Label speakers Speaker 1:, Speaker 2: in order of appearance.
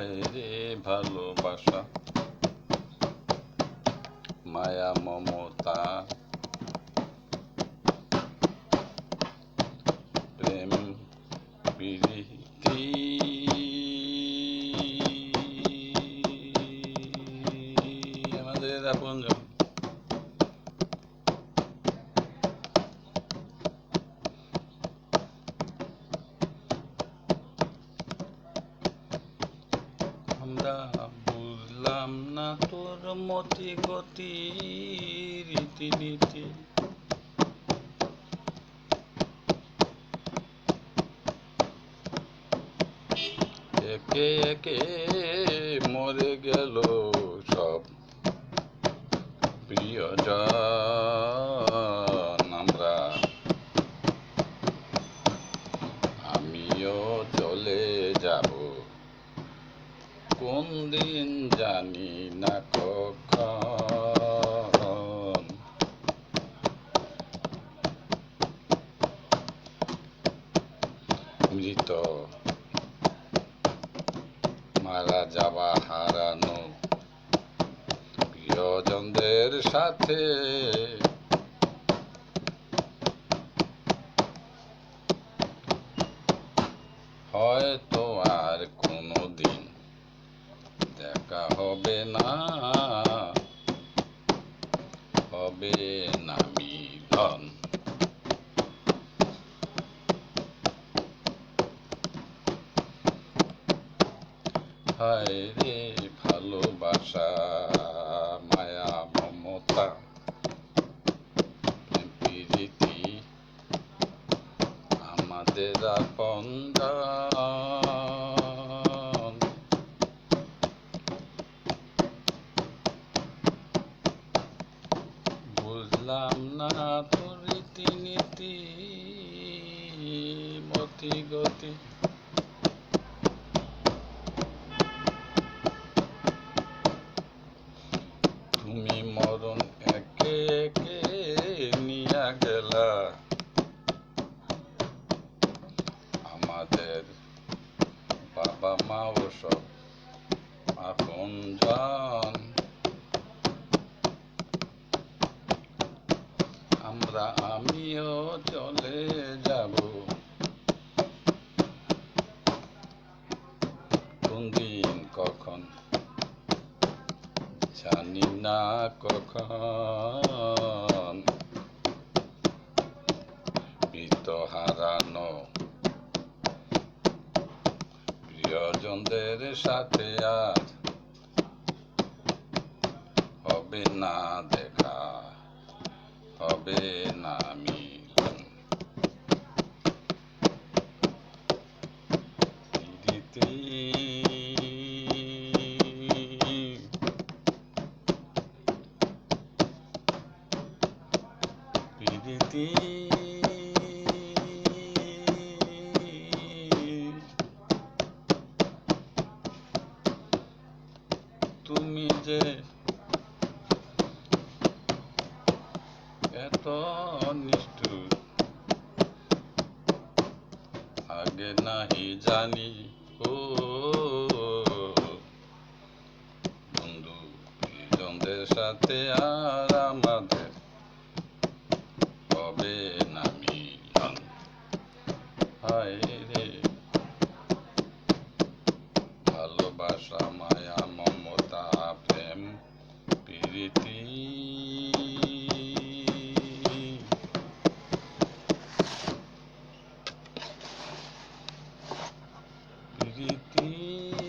Speaker 1: হায় রে ভালোবাসা মায়া মমতা প্রেম প্রীতি আমরা বুঝলাম না তোর মতি গতি, রীতিনীতি। একে একে মরে গেল সব প্রিয়জন আমরা। আমিও চলে যাব কোন দিন জানি না কখন। মৃত মারা যাওয়া হারানো প্রিয়জনদের সাথে হবে না। হবে না মিলন। হায় রে ভালোবাসা মায়া মমতা প্রীতি আমাদের আপন বুঝলাম না তোর রীতিনীতি মতি গতি। তুমি মরণ একে একে নিয়া গেলা। আমাদের বাবা মা সব আপন জন আমরা আমিও চলে যাব। কোন দিন কখন জানি না কখন। মৃত হারানো প্রিয়জনদের সাথে আর হবে না দেখা। হবে না প্রীতি তুমি যে এত নিষ্ঠুর। আগে নাহি জানি ও বন্ধু প্রিয়জনদের সাথে আর আমাদের হবে প্রীতি